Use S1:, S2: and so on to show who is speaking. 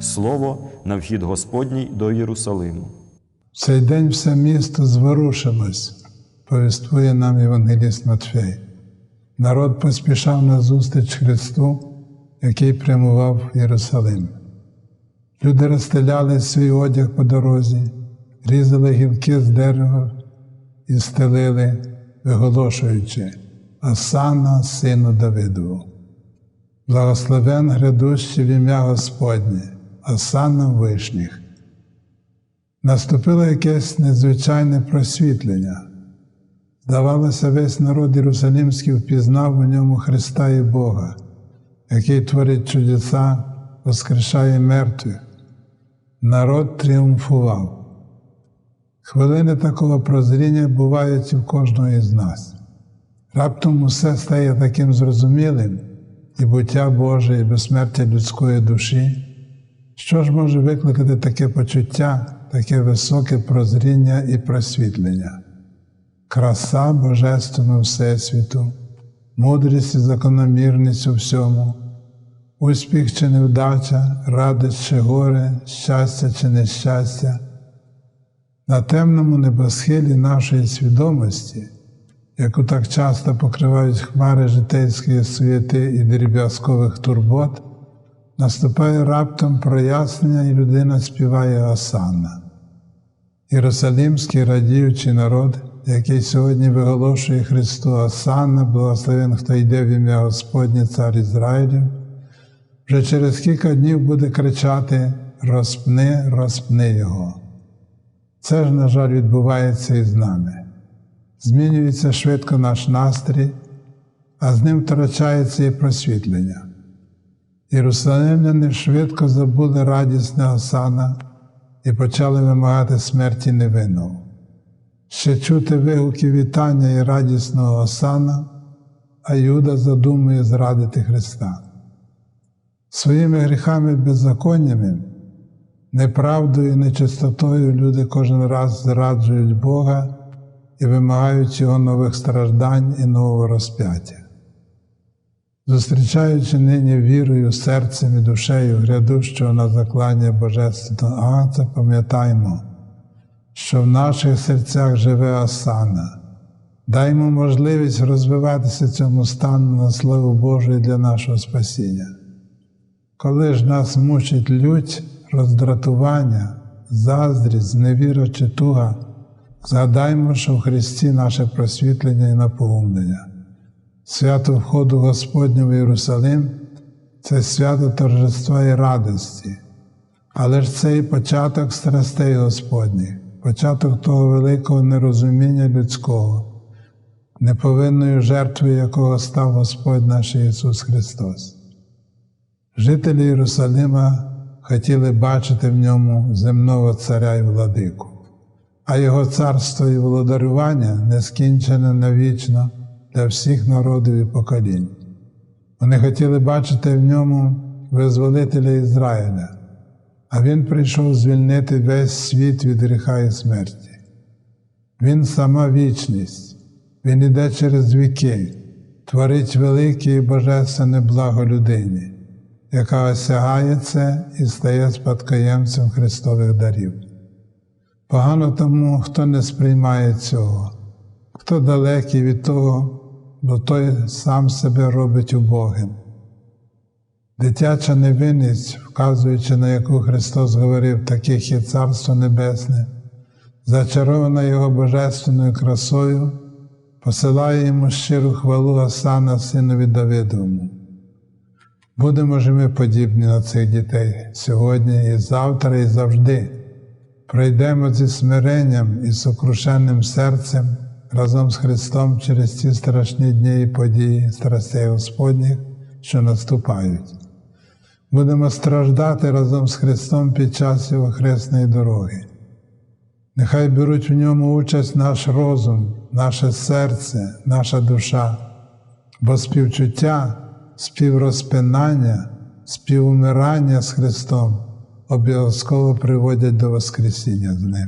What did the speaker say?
S1: Слово на вхід Господній до Єрусалиму.
S2: В цей день все місто зворушилось, повіствує нам Євангеліст Матфей. Народ поспішав на зустріч Христу, який прямував в Єрусалим. Люди розстеляли свій одяг по дорозі, різали гілки з дерева і стелили, виголошуючи Асана, сину Давидову. Благословен грядущий в ім'я Господнє, Асана вишніх. Наступило якесь незвичайне просвітлення. Здавалося, весь народ Єрусалимський впізнав у ньому Христа і Бога, який творить чудеса, воскрешає мертвих. Народ тріумфував. Хвилини такого прозріння бувають і в кожного із нас. Раптом усе стає таким зрозумілим, і буття Боже, і безсмертя людської душі. Що ж може викликати таке почуття, таке високе прозріння і просвітлення? Краса Божественного Всесвіту, мудрість і закономірність у всьому, успіх чи невдача, радість чи горе, щастя чи нещастя. На темному небосхилі нашої свідомості, яку так часто покривають хмари житейської суєти і дріб'язкових турбот, наступає раптом прояснення, і людина співає Осанна. Єрусалимський радіючий народ, який сьогодні виголошує Христу Осанна, благословен, хто йде в ім'я Господнє Цар Ізраїлів, вже через кілька днів буде кричати Розпни, розпни Його. Це ж, на жаль, відбувається і з нами. Змінюється швидко наш настрій, а з ним втрачається і просвітлення. Єрусалимляни швидко забули радісне Осана і почали вимагати смерті невинного. Ще чути вигуки вітання і радісного Осана, а Юда задумує зрадити Христа. Своїми гріхами беззаконнями, неправдою і нечистотою люди кожен раз зраджують Бога і вимагають Його нових страждань і нового розп'яття. Зустрічаючи нині вірою, серцем і душею грядущого на заклання Божественного Агнця, пам'ятаймо, що в наших серцях живе Осана. Даймо можливість розвиватися цьому стану на славу Божу для нашого спасіння. Коли ж нас мучить лють, роздратування, заздрість, зневіра чи туга, згадаймо, що в Христі наше просвітлення і напоумлення. Свято входу Господнього в Єрусалим це свято торжества і радості, але ж це і початок страстей Господніх, початок того великого нерозуміння людського, неповинною жертвою якого став Господь наш Ісус Христос. Жителі Єрусалима хотіли бачити в ньому земного царя і владику, а Його царство і володарювання не скінчене навічно для всіх народів і поколінь. Вони хотіли бачити в ньому визволителя Ізраїля, а Він прийшов звільнити весь світ від гріха і смерті. Він сама вічність, Він іде через віки, творить велике і божественне благо людині, яка осягає це і стає спадкоємцем Христових дарів. Погано тому, хто не сприймає цього, хто далекий від того, бо той сам себе робить убогим. Дитяча невинність, вказуючи на яку Христос говорив, таких є Царство Небесне, зачарована Його божественною красою, посилає йому щиру хвалу Асана, синові Давидовому. Будемо ж ми подібні на цих дітей сьогодні, і завтра, і завжди. Пройдемо зі смиренням і сокрушенним серцем разом з Христом через ці страшні дні і події страстей Господніх, що наступають. Будемо страждати разом з Христом під час Його хресної дороги. Нехай беруть в ньому участь наш розум, наше серце, наша душа, бо співчуття, співрозпинання, співумирання з Христом обов'язково приводять до Воскресіння з ним.